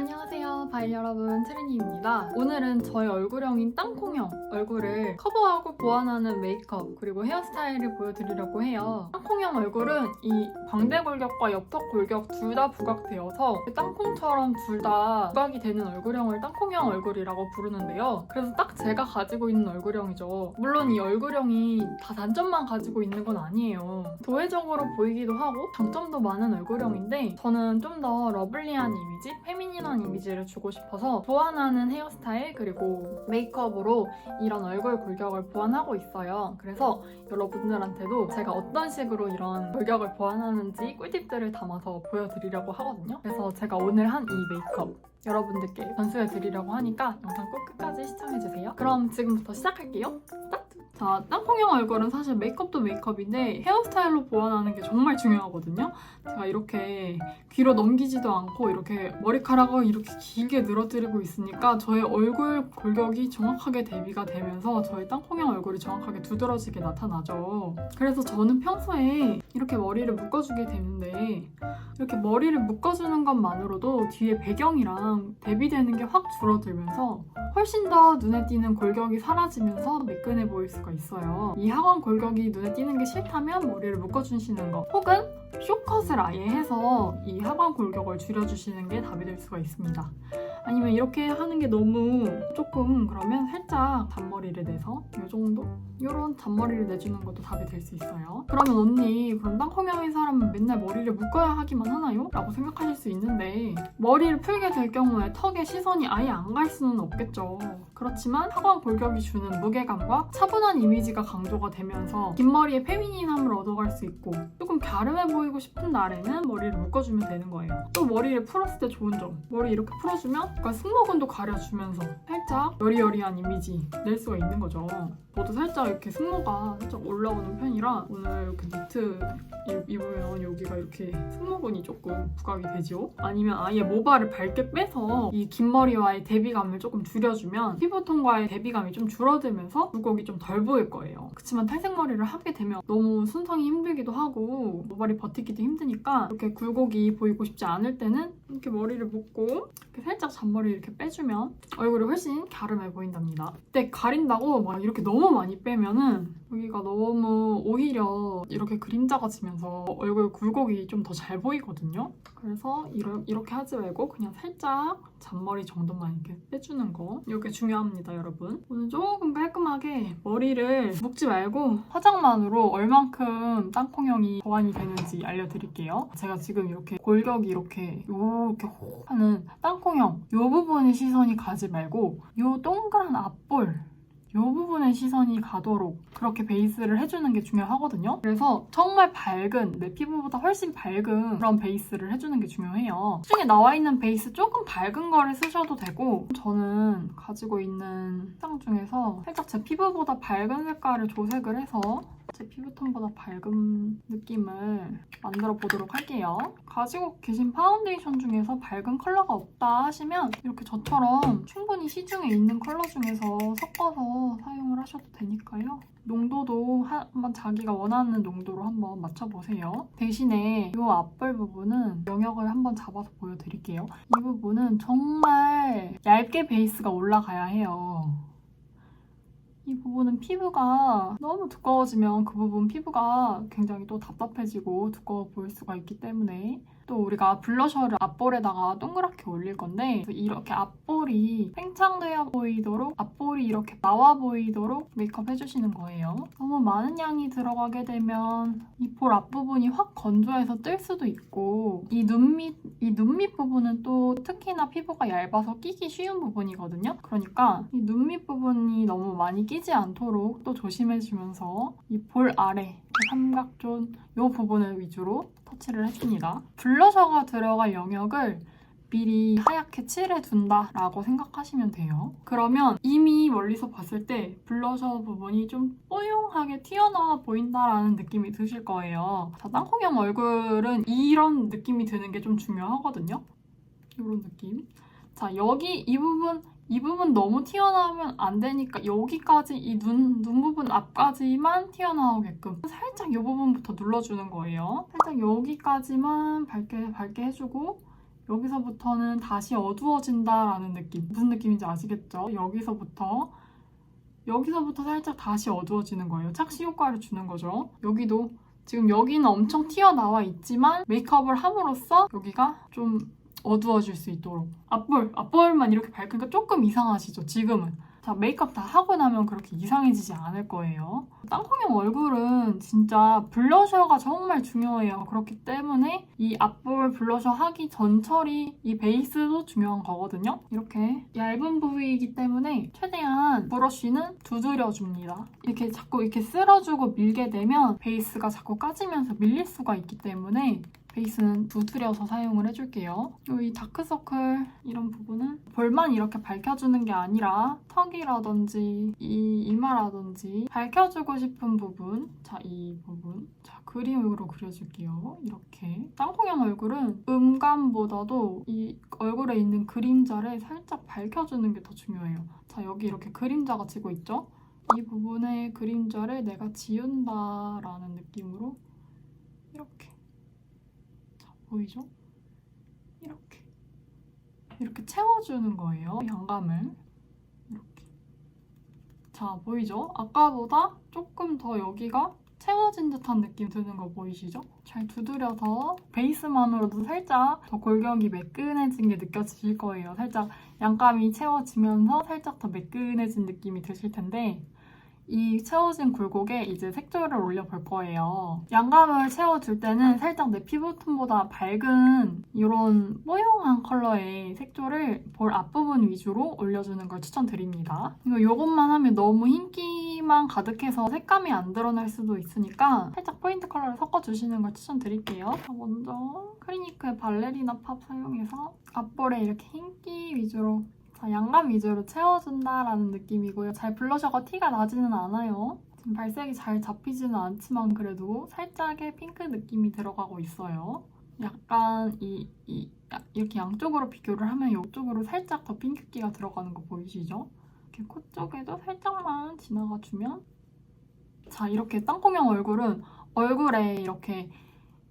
안녕하세요. 바이 여러분 트리니입니다. 오늘은 저의 얼굴형인 땅콩형 얼굴을 커버하고 보완하는 메이크업 그리고 헤어스타일을 보여드리려고 해요. 땅콩형 얼굴은 이 광대 골격과 옆턱 골격 둘 다 부각되어서 땅콩처럼 둘 다 부각이 되는 얼굴형을 땅콩형 얼굴이라고 부르는데요. 그래서 딱 제가 가지고 있는 얼굴형이죠. 물론 이 얼굴형이 다 단점만 가지고 있는 건 아니에요. 도회적으로 보이기도 하고 장점도 많은 얼굴형인데 저는 좀 더 러블리한 이미지, 페미닌 한 이미지를 주고 싶어서 보완하는 헤어스타일 그리고 메이크업으로 이런 얼굴 골격을 보완하고 있어요. 그래서 여러분들한테도 제가 어떤 식으로 이런 골격을 보완하는지 꿀팁들을 담아서 보여드리려고 하거든요. 그래서 제가 오늘 한 이 메이크업 여러분들께 전수해 드리려고 하니까 영상 꼭 끝까지 시청해주세요. 그럼 지금부터 시작할게요. 스타트! 자, 땅콩형 얼굴은 사실 메이크업도 메이크업인데 헤어스타일로 보완하는 게 정말 중요하거든요. 제가 이렇게 귀로 넘기지도 않고 이렇게 머리카락을 이렇게 길게 늘어뜨리고 있으니까 저의 얼굴 골격이 정확하게 대비가 되면서 저의 땅콩형 얼굴이 정확하게 두드러지게 나타나죠. 그래서 저는 평소에 이렇게 머리를 묶어주게 되는데 이렇게 머리를 묶어주는 것만으로도 뒤에 배경이랑 대비되는 게 확 줄어들면서 훨씬 더 눈에 띄는 골격이 사라지면서 매끈해 보일 수가 있어요. 이 하관 골격이 눈에 띄는 게 싫다면 머리를 묶어주시는 거 혹은 쇼컷을 아예 해서 이 하관 골격을 줄여주시는 게 답이 될 수가 있습니다. 아니면 이렇게 하는 게 너무 조금 그러면 살짝 잔머리를 내서 이 정도? 이런 잔머리를 내주는 것도 답이 될 수 있어요. 그러면 언니 그럼 땅콩형인 사람은 맨날 머리를 묶어야 하기만 하나요? 라고 생각하실 수 있는데 머리를 풀게 될 경우에 턱에 시선이 아예 안 갈 수는 없겠죠. 그렇지만 하관 골격이 주는 무게감과 차분한 이미지가 강조가 되면서 긴 머리에 페미닌함을 얻어갈 수 있고 조금 갸름해 보이고 싶은 날에는 머리를 묶어주면 되는 거예요. 또 머리를 풀었을 때 좋은 점 머리 이렇게 풀어주면 약간 승모근도 가려주면서 살짝 여리여리한 이미지 낼 수가 있는 거죠. 저도 살짝 이렇게 승모가 살짝 올라오는 편이라 오늘 이렇게 니트 입- 입으면 여기가 이렇게 승모근이 조금 부각이 되죠. 아니면 아예 모발을 밝게 빼서 이 긴 머리와의 대비감을 조금 줄여주면 피부톤과의 대비감이 좀 줄어들면서 굴곡이 좀 덜 보일 거예요. 그렇지만 탈색머리를 하게 되면 너무 순성이 힘들기도 하고 모발이 버티기도 힘드니까 이렇게 굴곡이 보이고 싶지 않을 때는 이렇게 머리를 묶고 이렇게 살짝 잔머리 이렇게 빼주면 얼굴이 훨씬 갸름해 보인답니다. 그때 가린다고 막 이렇게 너무 많이 빼면은 여기가 너무 오히려 이렇게 그림자가 지면서 얼굴 굴곡이 좀 더 잘 보이거든요. 그래서 이러, 이렇게 하지 말고 그냥 살짝 잔머리 정도만 이렇게 빼주는 거 이게 중요합니다, 여러분. 오늘 조금 깔끔하게 머리를 묶지 말고 화장만으로 얼만큼 땅콩형이 보완이 되는지 알려드릴게요. 제가 지금 이렇게 골격이 이렇게 요렇게 호 하는 땅콩형 요 부분에 시선이 가지 말고 요 동그란 앞볼 이 부분에 시선이 가도록 그렇게 베이스를 해주는 게 중요하거든요. 그래서 정말 밝은, 내 피부보다 훨씬 밝은 그런 베이스를 해주는 게 중요해요. 시중에 나와 있는 베이스 조금 밝은 거를 쓰셔도 되고 저는 가지고 있는 색상 중에서 살짝 제 피부보다 밝은 색깔을 조색을 해서 제 피부톤보다 밝은 느낌을 만들어 보도록 할게요. 가지고 계신 파운데이션 중에서 밝은 컬러가 없다 하시면 이렇게 저처럼 충분히 시중에 있는 컬러 중에서 섞어서 사용을 하셔도 되니까요. 농도도 한- 한번 자기가 원하는 농도로 한번 맞춰보세요. 대신에 이 앞볼 부분은 영역을 한번 잡아서 보여드릴게요. 이 부분은 정말 얇게 베이스가 올라가야 해요. 이 부분은 피부가 너무 두꺼워지면 그 부분 피부가 굉장히 또 답답해지고 두꺼워 보일 수가 있기 때문에 또 우리가 블러셔를 앞볼에다가 동그랗게 올릴 건데 이렇게 앞볼이 팽창되어 보이도록 앞볼이 이렇게 나와 보이도록 메이크업 해주시는 거예요. 너무 많은 양이 들어가게 되면 이 볼 앞부분이 확 건조해서 뜰 수도 있고 이 눈밑 이 눈밑 부분은 또 특히나 피부가 얇아서 끼기 쉬운 부분이거든요. 그러니까 이 눈밑 부분이 너무 많이 끼지 않도록 또 조심해주면서 이 볼 아래 삼각존 이 부분을 위주로 터치를 해줍니다. 블러셔가 들어갈 영역을 미리 하얗게 칠해 둔다 라고 생각하시면 돼요. 그러면 이미 멀리서 봤을 때 블러셔 부분이 좀 뽀용하게 튀어나와 보인다라는 느낌이 드실 거예요. 자, 땅콩형 얼굴은 이런 느낌이 드는 게 좀 중요하거든요. 이런 느낌. 자, 여기 이 부분 이 부분 너무 튀어나오면 안 되니까 여기까지 이 눈 눈 부분 앞까지만 튀어나오게끔 살짝 이 부분부터 눌러주는 거예요. 살짝 여기까지만 밝게 밝게 해주고 여기서부터는 다시 어두워진다라는 느낌. 무슨 느낌인지 아시겠죠? 여기서부터 여기서부터 살짝 다시 어두워지는 거예요. 착시 효과를 주는 거죠. 여기도 지금 여기는 엄청 튀어나와 있지만 메이크업을 함으로써 여기가 좀 어두워질 수 있도록. 앞볼, 앞볼만 이렇게 밝으니까 조금 이상하시죠? 지금은. 자 메이크업 다 하고 나면 그렇게 이상해지지 않을 거예요. 땅콩형 얼굴은 진짜 블러셔가 정말 중요해요. 그렇기 때문에 이 앞볼 블러셔 하기 전 처리 이 베이스도 중요한 거거든요. 이렇게 얇은 부위이기 때문에 최대한 브러쉬는 두드려줍니다. 이렇게 자꾸 이렇게 쓸어주고 밀게 되면 베이스가 자꾸 까지면서 밀릴 수가 있기 때문에 베이스는 두드려서 사용을 해줄게요. 이 다크서클 이런 부분은 볼만 이렇게 밝혀주는 게 아니라 턱이라든지 이 이마라든지 밝혀주고 싶은 부분 자, 이 부분 자, 그림으로 그려줄게요. 이렇게 땅콩형 얼굴은 음감보다도 이 얼굴에 있는 그림자를 살짝 밝혀주는 게 더 중요해요. 자, 여기 이렇게 그림자가 지고 있죠? 이 부분의 그림자를 내가 지운다라는 느낌으로 이렇게 보이죠? 이렇게 이렇게 채워주는 거예요 양감을 이렇게 자 보이죠? 아까보다 조금 더 여기가 채워진 듯한 느낌 드는 거 보이시죠? 잘 두드려서 베이스만으로도 살짝 더 골격이 매끈해진 게 느껴지실 거예요 살짝 양감이 채워지면서 살짝 더 매끈해진 느낌이 드실 텐데 이 채워진 굴곡에 이제 색조를 올려볼 거예요. 양감을 채워줄 때는 살짝 내 피부톤보다 밝은 이런 뽀용한 컬러의 색조를 볼 앞부분 위주로 올려주는 걸 추천드립니다. 이거 이것만 하면 너무 흰기만 가득해서 색감이 안 드러날 수도 있으니까 살짝 포인트 컬러를 섞어주시는 걸 추천드릴게요. 자, 먼저 클리니크의 발레리나 팝 사용해서 앞볼에 이렇게 흰기 위주로 자, 양감 위주로 채워준다라는 느낌이고요. 잘 블러셔가 티가 나지는 않아요. 지금 발색이 잘 잡히지는 않지만 그래도 살짝의 핑크 느낌이 들어가고 있어요. 약간 이, 이 야- 이렇게 양쪽으로 비교를 하면 이쪽으로 살짝 더 핑크기가 들어가는 거 보이시죠? 이렇게 코 쪽에도 살짝만 지나가주면 자 이렇게 땅콩형 얼굴은 얼굴에 이렇게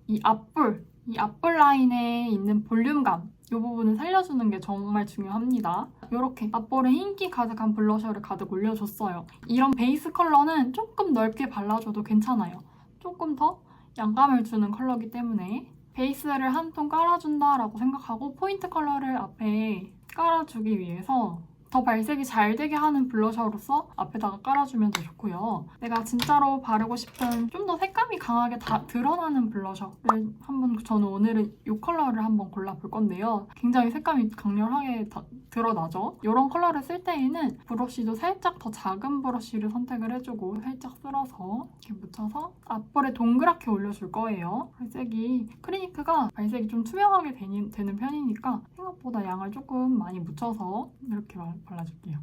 이 앞볼 이 앞볼 라인에 있는 볼륨감 이 부분을 살려주는 게 정말 중요합니다. 이렇게 앞볼에 흰기 가득한 블러셔를 가득 올려줬어요. 이런 베이스 컬러는 조금 넓게 발라줘도 괜찮아요. 조금 더 양감을 주는 컬러이기 때문에 베이스를 한 톤 깔아준다라고 생각하고 포인트 컬러를 앞에 깔아주기 위해서 더 발색이 잘 되게 하는 블러셔로서 앞에다가 깔아주면 더 좋고요. 내가 진짜로 바르고 싶은 좀 더 색감이 강하게 다 드러나는 블러셔를 한번 저는 오늘은 이 컬러를 한번 골라볼 건데요. 굉장히 색감이 강렬하게 다 드러나죠? 이런 컬러를 쓸 때에는 브러쉬도 살짝 더 작은 브러쉬를 선택을 해주고 살짝 쓸어서 이렇게 묻혀서 앞볼에 동그랗게 올려줄 거예요. 발색이 크리니크가 발색이 좀 투명하게 되니, 되는 편이니까 생각보다 양을 조금 많이 묻혀서 이렇게 발- 발라줄게요.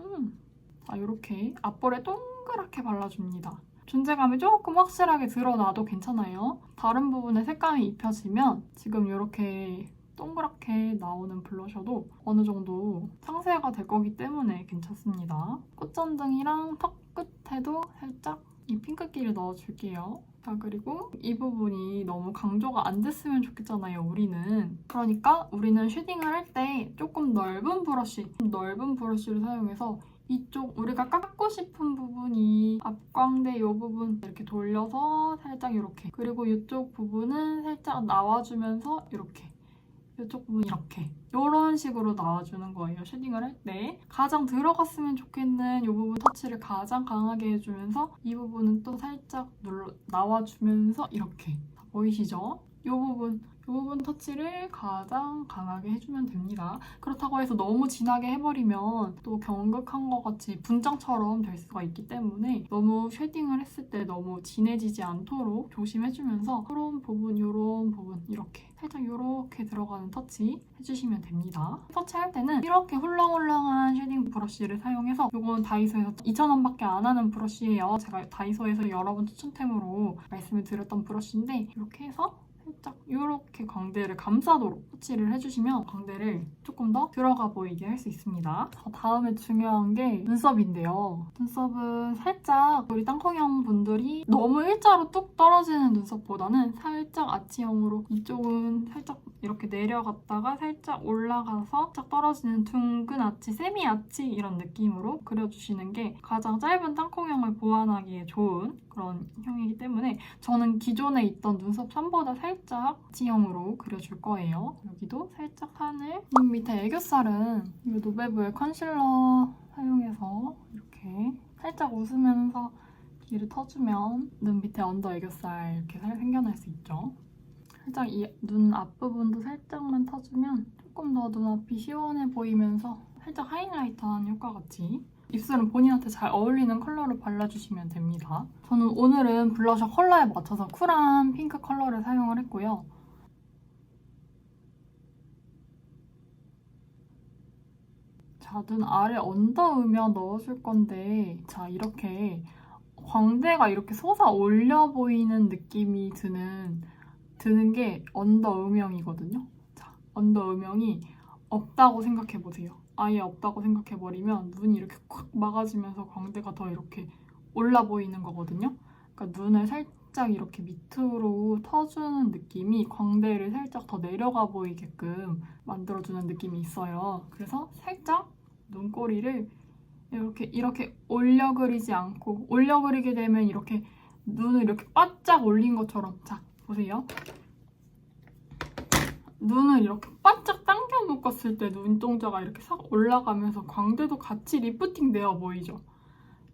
음, 자 이렇게 앞볼에 동그랗게 발라줍니다. 존재감이 조금 확실하게 드러나도 괜찮아요. 다른 부분에 색감이 입혀지면 지금 이렇게 동그랗게 나오는 블러셔도 어느 정도 상쇄가 될 거기 때문에 괜찮습니다. 꽃전등이랑 턱 끝에도 살짝 이 핑크기를 넣어줄게요. 자 그리고 이 부분이 너무 강조가 안 됐으면 좋겠잖아요 우리는 그러니까 우리는 쉐딩을 할 때 조금 넓은 브러쉬 좀 넓은 브러쉬를 사용해서 이쪽 우리가 깎고 싶은 부분이 앞광대 이 부분 이렇게 돌려서 살짝 이렇게 그리고 이쪽 부분은 살짝 나와주면서 이렇게 이쪽 부분 이렇게 이런 식으로 나와주는 거예요 쉐딩을 할 때 가장 들어갔으면 좋겠는 이 부분 터치를 가장 강하게 해주면서 이 부분은 또 살짝 눌러 나와주면서 이렇게 다 보이시죠? 이 부분 이 부분 터치를 가장 강하게 해주면 됩니다. 그렇다고 해서 너무 진하게 해버리면 또 경극한 것 같이 분장처럼 될 수가 있기 때문에 너무 쉐딩을 했을 때 너무 진해지지 않도록 조심해주면서 이런 부분, 이런 부분 이렇게 살짝 이렇게 들어가는 터치 해주시면 됩니다. 터치할 때는 이렇게 훌렁훌렁한 쉐딩 브러쉬를 사용해서 이건 다이소에서 2,000원밖에 안 하는 브러쉬예요. 제가 다이소에서 여러 번 추천템으로 말씀을 드렸던 브러쉬인데 이렇게 해서 살짝 이렇게 광대를 감싸도록 터치를 해주시면 광대를 조금 더 들어가 보이게 할 수 있습니다. 자, 다음에 중요한 게 눈썹인데요. 눈썹은 살짝 우리 땅콩형 분들이 너무 일자로 뚝 떨어지는 눈썹보다는 살짝 아치형으로 이쪽은 살짝 이렇게 내려갔다가 살짝 올라가서 살짝 떨어지는 둥근 아치, 세미 아치 이런 느낌으로 그려주시는 게 가장 짧은 땅콩형을 보완하기에 좋은 그런 형이기 때문에 저는 기존에 있던 눈썹 선보다 살짝 지형으로 그려줄 거예요. 여기도 살짝 산을 눈 밑에 애교살은 이 노베브의 컨실러 사용해서 이렇게 살짝 웃으면서 길을 터주면 눈 밑에 언더 애교살 이렇게 살 생겨날 수 있죠. 살짝 이 눈 앞부분도 살짝만 터주면 조금 더 눈앞이 시원해 보이면서 살짝 하이라이터한 효과 같이 입술은 본인한테 잘 어울리는 컬러로 발라주시면 됩니다. 저는 오늘은 블러셔 컬러에 맞춰서 쿨한 핑크 컬러를 사용을 했고요. 자, 눈 아래 언더으면 넣어줄 건데 자, 이렇게 광대가 이렇게 솟아 올려 보이는 느낌이 드는 드는 게 언더 음영이거든요. 자, 언더 음영이 없다고 생각해 보세요. 아예 없다고 생각해 버리면 눈이 이렇게 콱 막아지면서 광대가 더 이렇게 올라 보이는 거거든요. 그러니까 눈을 살짝 이렇게 밑으로 터주는 느낌이 광대를 살짝 더 내려가 보이게끔 만들어주는 느낌이 있어요. 그래서 살짝 눈꼬리를 이렇게 이렇게 올려 그리지 않고 올려 그리게 되면 이렇게 눈을 이렇게 바짝 올린 것처럼 자 보세요. 눈을 이렇게 바짝 당겨 묶었을 때 눈동자가 이렇게 싹 올라가면서 광대도 같이 리프팅 되어 보이죠.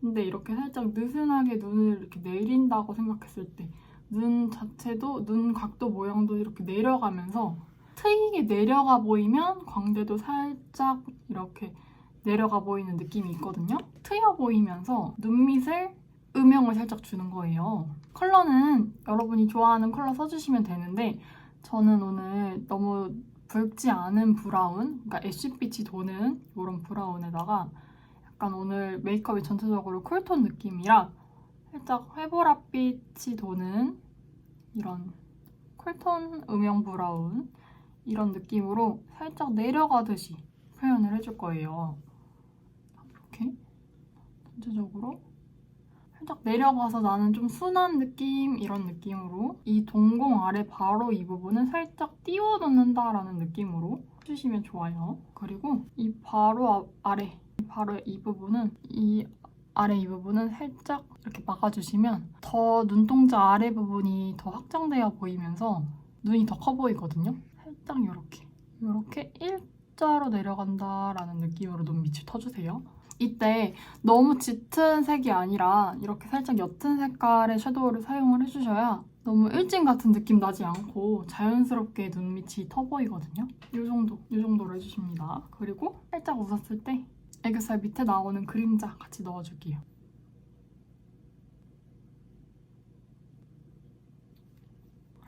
근데 이렇게 살짝 느슨하게 눈을 이렇게 내린다고 생각했을 때 눈 자체도 눈 각도 모양도 이렇게 내려가면서 트이게 내려가 보이면 광대도 살짝 이렇게 내려가 보이는 느낌이 있거든요. 트여 보이면서 눈밑을 음영을 살짝 주는 거예요. 컬러는 여러분이 좋아하는 컬러 써주시면 되는데 저는 오늘 너무 붉지 않은 브라운, 그러니까 애쉬빛이 도는 이런 브라운에다가 약간 오늘 메이크업이 전체적으로 쿨톤 느낌이라 살짝 회보랏빛이 도는 이런 쿨톤 음영 브라운 이런 느낌으로 살짝 내려가듯이 표현을 해줄 거예요. 이렇게 전체적으로 살짝 내려가서 나는 좀 순한 느낌 이런 느낌으로 이 동공 아래 바로 이 부분은 살짝 띄워 놓는다라는 느낌으로 해주시면 좋아요. 그리고 이 바로 앞- 아래 이 바로 이 부분은 이 아래 이 부분은 살짝 이렇게 막아주시면 더 눈동자 아래 부분이 더 확장되어 보이면서 눈이 더 커 보이거든요. 살짝 이렇게 이렇게 일자로 내려간다라는 느낌으로 눈 밑을 터주세요. 이때 너무 짙은 색이 아니라 이렇게 살짝 옅은 색깔의 섀도우를 사용을 해주셔야 너무 일진 같은 느낌 나지 않고 자연스럽게 눈 밑이 터 보이거든요. 이 정도, 이 정도로 해주십니다. 그리고 살짝 웃었을 때 애교살 밑에 나오는 그림자 같이 넣어줄게요.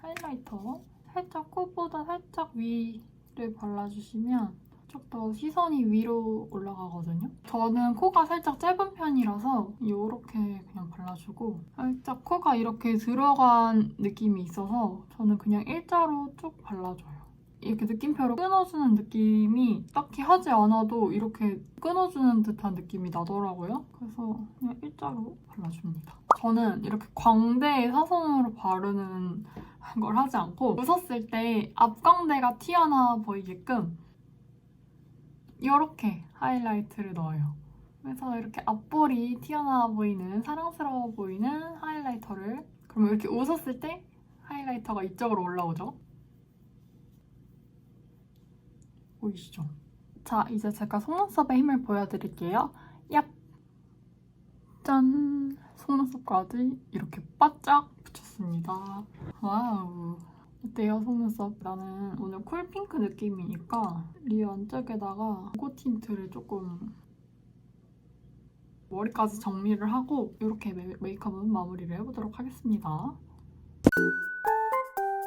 하이라이터 살짝 코보다 살짝 위를 발라주시면 좀 더 시선이 위로 올라가거든요. 저는 코가 살짝 짧은 편이라서 이렇게 그냥 발라주고 살짝 코가 이렇게 들어간 느낌이 있어서 저는 그냥 일자로 쭉 발라줘요. 이렇게 느낌표로 끊어주는 느낌이 딱히 하지 않아도 이렇게 끊어주는 듯한 느낌이 나더라고요. 그래서 그냥 일자로 발라줍니다. 저는 이렇게 광대에 사선으로 바르는 걸 하지 않고 웃었을 때 앞광대가 튀어나와 보이게끔 이렇게 하이라이트를 넣어요. 그래서 이렇게 앞볼이 튀어나와 보이는 사랑스러워 보이는 하이라이터를 그러면 이렇게 웃었을 때 하이라이터가 이쪽으로 올라오죠. 보이시죠? 자, 이제 제가 속눈썹의 힘을 보여드릴게요. 얍! 짠! 속눈썹까지 이렇게 바짝 붙였습니다. 와우! 어때요, 속눈썹? 나는 오늘 쿨핑크 느낌이니까 리 안쪽에다가 고틴트를 조금 머리까지 정리를 하고 이렇게 메, 메이크업은 마무리를 해보도록 하겠습니다.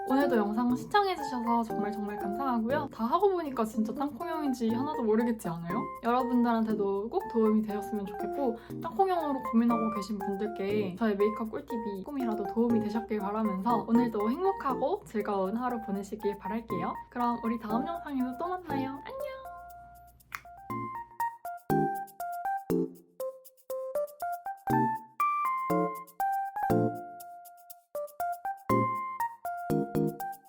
오늘도 영상 시청해주셔서 정말 정말 감사하고요. 다 하고 보니까 진짜 땅콩형인지 하나도 모르겠지 않아요? 여러분들한테도 꼭 도움이 되셨으면 좋겠고 땅콩형으로 고민하고 계신 분들께 저의 메이크업 꿀팁이 조금이라도 도움이 되셨길 바라면서 오늘도 행복하고 즐거운 하루 보내시길 바랄게요. 그럼 우리 다음 영상에서 또 만나요. 안녕!